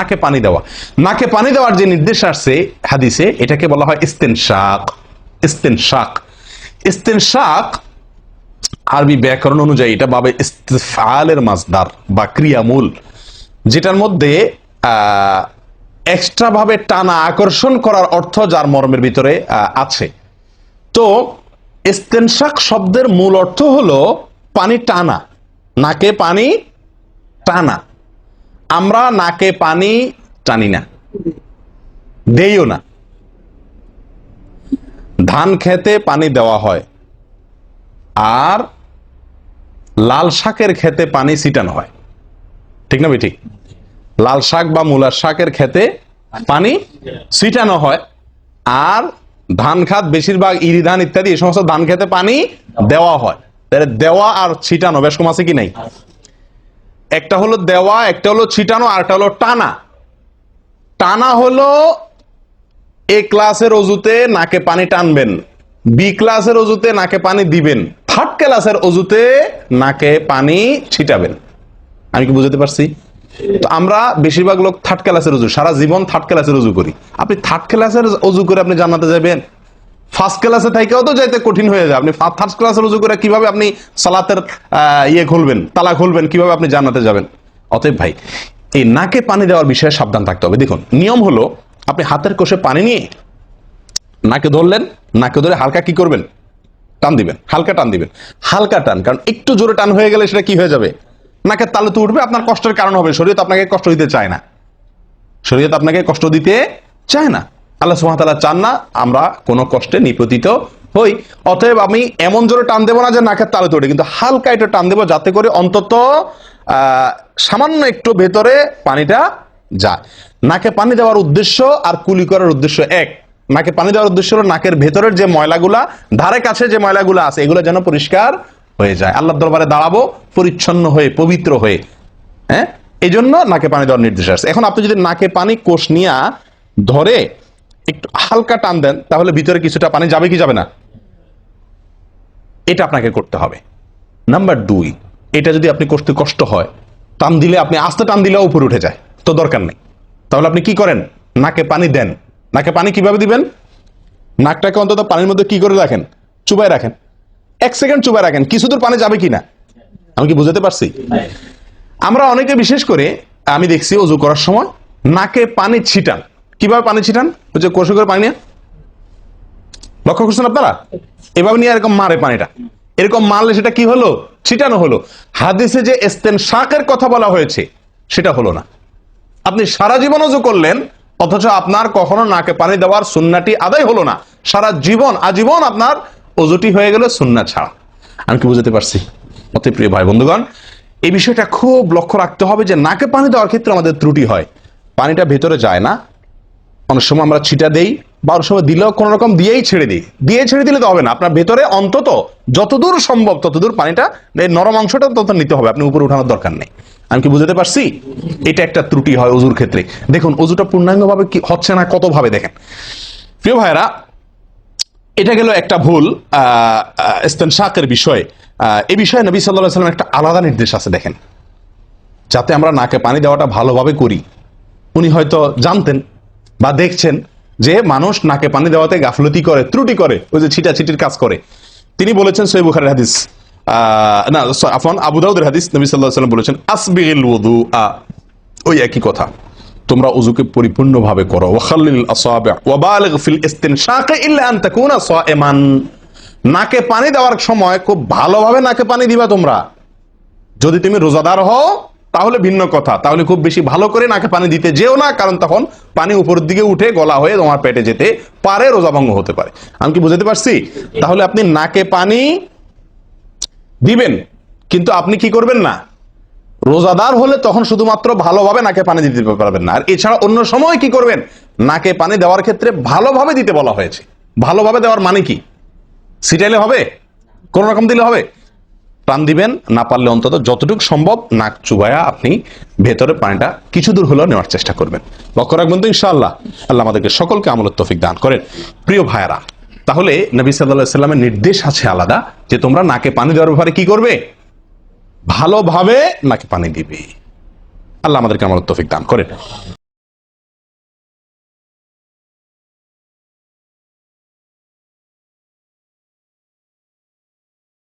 নাকে পানি দেওয়া। নাকে পানি দেওয়ার যে নির্দেশ আসছে হাদিসে, এটাকে বলা হয় ইস্তেনশাক। ইস্তেনশাক। ইস্তেনশাক আরবি ব্যাকরণ অনুযায়ী এটা বাবে ইস্তেফালের মাসদার বা ক্রিয়ামূল, যেটার মধ্যে এক্সট্রা ভাবে টানা আকর্ষণ করার অর্থ যার মর্মের ভিতরে আছে। তো ইস্তেনশাক শব্দের মূল অর্থ হলো পানি টানা। নাকে পানি টানা। আমরা নাকে পানি টানি না। দেইও না। ধান খেতে পানি দেওয়া হয় আর লাল শাকের খেতে পানি ছিটানো হয়। ঠিক না ঠিক? লাল শাক বা মূলার শাকের খেতে পানি ছিটানো হয় আর ধান খাত বেশিরভাগ ইরি ধান ইত্যাদি, এই সমস্ত ধান খেতে পানি দেওয়া হয়। তাহলে দেওয়া আর ছিটানো, বেশ কম আছে কি নাই? একটা হলো দেওয়া, একটা হলো ছিটানো, আর একটা হলো টানা। টানা হলো এ ক্লাসের অজুতে নাকে পানি টানবেন, বি ক্লাসের অজুতে নাকে পানি দিবেন, থার্ড ক্লাসের অজুতে নাকে পানি ছিটাবেন। আমি কি বুঝতে পারছি? তো আমরা বেশিরভাগ লোক থার্ড ক্লাসের অজু, সারা জীবন থার্ড ক্লাসের অজু করি। আপনি থার্ড ক্লাসের অজু করে আপনি জানাতে যাবেন? ফার্স্ট ক্লাসে থেকেও তো যাইতে কঠিন হয়ে যায়। আপনি থার্ড ক্লাসে রুজু করে কীভাবে আপনি সালাতের ইয়ে খুলবেন তালা খুলবেন কীভাবে আপনি জানাতে যাবেন? অতএব ভাই, এই নাকে পানি দেওয়ার বিষয়ে সাবধান থাকতে হবে। দেখুন, নিয়ম হলো আপনি হাতের কোষে পানি নিয়ে নাকে ধরলেন, নাকে ধরে হালকা কি করবেন? টান দিবেন, হালকা টান দিবেন। হালকা টান, কারণ একটু জোরে টান হয়ে গেলে সেটা কি হয়ে যাবে? নাকের তালে তো উঠবে, আপনার কষ্টের কারণ হবে। শরীয়ত আপনাকে কষ্ট দিতে চায় না। শরীয়ত আপনাকে কষ্ট দিতে চায় না। আল্লাহ সুহামতাল্লাহ চান না আমরা কোনো কষ্টে নিপতিত হই। অতএব আমি এমন জোরে টান দেবো না যে নাকের তালে তোড়ে কিন্তু হালকা একটু টান দেবো যাতে করে অন্তত সামান্য একটু ভেতরে পানিটা যায়। নাকে পানি দেওয়ার উদ্দেশ্য আর কুলি করার উদ্দেশ্য এক। নাকে পানি দেওয়ার উদ্দেশ্য হলো নাকের ভেতরের যে ময়লাগুলা, ধারে কাছে যে ময়লাগুলা আছে, এগুলো যেন পরিষ্কার হয়ে যায়। আল্লাহ দরবারে দাঁড়াবো, পরিচ্ছন্ন হয়ে, পবিত্র হয়ে। হ্যাঁ? এই জন্য নাকে পানি দেওয়ার নির্দেশ আসছে এখন আপনি যদি নাকে পানি কোষ নিয়া ধরে একটু হালকা টান দেন তাহলে ভিতরে কিছুটা পানি যাবে কি যাবে না। এটা আপনাকে করতে হবে। নাম্বার দুই এটা যদি আপনি করতে কষ্ট হয় টান দিলে আপনি আস্তে টান দিলেও উপরে উঠে যায় তো দরকার নেই। তাহলে আপনি কি করেন? নাকে পানি দেন। নাকে পানি কীভাবে দিবেন? নাকটাকে অন্তত পানির মধ্যে কি করে রাখেন? চুবাই রাখেন। এক সেকেন্ড চুবাই রাখেন কিছু দূর পানি যাবে কিনা? আমি কি বুঝাতে পারছি? আমরা অনেকে বিশেষ করে আমি দেখছি অজু করার সময় নাকে পানি ছিটান। কীভাবে পানি ছিটান? যে কষে করে পানি নিয়ে? লক্ষ্য করছেন আপনারা? এভাবে নিয়ে এরকম মারে পানিটা। এরকম মারলে সেটা কি হলো? ছিটানো হলো। হাদিসে যে এস্তেন শাকের কথা বলা হয়েছে, সেটা হলো না। আপনি সারা জীবন অজু করলেন, অথচ আপনার কখনো নাকে পানি দেওয়ার সুন্নাটি আদায় হলো না। সারা জীবন, আজীবন আপনার অজুটি হয়ে গেল সুন্না ছাড়া। আমি কি বুঝতে পারছি? অতি প্রিয় ভাই বন্ধুগণ, এই বিষয়টা খুব লক্ষ্য রাখতে হবে যে নাকে পানি দেওয়ার ক্ষেত্রে আমাদের ত্রুটি হয়। পানিটা ভেতরে যায় না অনেক সময় আমরা ছিটা দেই বা অনেক সময় দিলেও কোনো রকম দিয়েই ছেড়ে দিই। দিয়ে ছেড়ে দিলে তো হবে না। আপনার ভেতরে অন্তত যতদূর সম্ভব, ততদূর পানিটা নরম অংশটা তত নিতে হবে। আপনি উপরে উঠানোর দরকার নেই। আমি কি বুঝতে পারছি? এটা একটা ত্রুটি হয় অজুর ক্ষেত্রে। দেখুন, অজুটা পূর্ণাঙ্গভাবে কি হচ্ছে না কত ভাবে দেখেন। প্রিয় ভাইরা এটা গেল একটা ভুল, আহ শাকের বিষয়। এই বিষয়ে নবী সাল্লাহ সাল্লাম একটা আলাদা নির্দেশ আছে, দেখেন। যাতে আমরা নাকে পানি দেওয়াটা ভালোভাবে করি। উনি হয়তো জানতেন বা দেখছেন যে মানুষ নাকে পানি দেওয়াতে গাফলতি করে, ত্রুটি করে, ওই যে ছিটা ছিটির কাজ করে। তিনি বলেছেন সৈয় বুখারের হাদিস না আফন আবু দাউদের হাদিস, নবী সাল্লাহ সাল্লাম বলেছেন আসবিল ওদু ওই একই কথা, তোমরা উজুকে পরিপূর্ণভাবে করো, ওয়াখাল্লিল আসাবি' ওয়া বালিগ ফিল ইস্তিনশাকি ইল্লা আন তাকুনা সাইমান নাকে পানি দেওয়ার সময় খুব ভালোভাবে নাকে পানি দিবা তোমরা। যদি তুমি রোজাদার হও তাহলে ভিন্ন কথা। তাহলে খুব বেশি ভালো করে নাকে পানি দিতে যেও না, কারণ তখন পানি উপরের দিকে উঠে গলা হয়ে তোমার পেটে যেতে পারে রোজা ভঙ্গ হতে পারে। আমি কি বুঝতে পারছি? তাহলে আপনি নাকে পানি দিবেন, কিন্তু আপনি কি করবেন না? রোজাদার হলে তখন শুধুমাত্র ভালোভাবে নাকে পানি দিতে পারবেন না। আর এছাড়া অন্য সময় কি করবেন? নাকে পানি দেওয়ার ক্ষেত্রে ভালোভাবে দিতে বলা হয়েছে। ভালোভাবে দেওয়ার মানে কি? সিটাইলে হবে? কোন রকম দিলে হবে? প্রাণ দিবেন, না পারলে অন্তত যতটুকু সম্ভব নাক চুবায়া আপনি ভেতরে পানিটা কিছু দূর হলেও নেওয়ার চেষ্টা করবেন। লক্ষ্য রাখবেন তো ইনশাআল্লাহ, আল্লাহ আমাদেরকে সকলকে আমলত তৌফিক দান করেন। প্রিয় ভাইয়ারা, তাহলে নবী সাল্লাহ সাল্লামের নির্দেশ আছে আলাদা যে তোমরা নাকে পানি দেওয়ার ব্যাপারে কি করবে? ভালোভাবে নাকে পানি দিবে। আল্লাহ আমাদেরকে আমলত তৌফিক দান করেন।